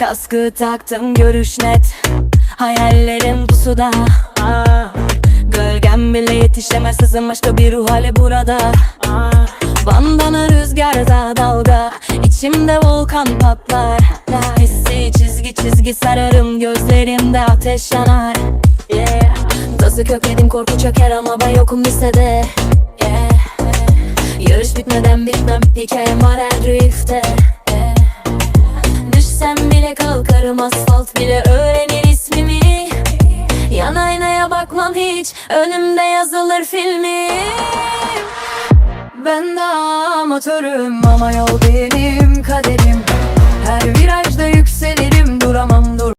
Kaskı taktım görüş net Hayallerim pusuda. Gölgem bile yetişemez hızım başka bir ruh hali burada. Bandana rüzgarda dalga içimde volkan patlar Hissi çizgi çizgi sararım gözlerimde ateş yanar Tazı kökledim korku çöker ama ben yokum listede yeah. Yarış bitmeden bitmem Hikayem var her drifte yeah. Düşsem bile kalkarım asfalt bile öğrenir ismimi Yan aynaya bakmam hiç Önümde yazılır filmim Ben de amatörüm ama yol benim kaderim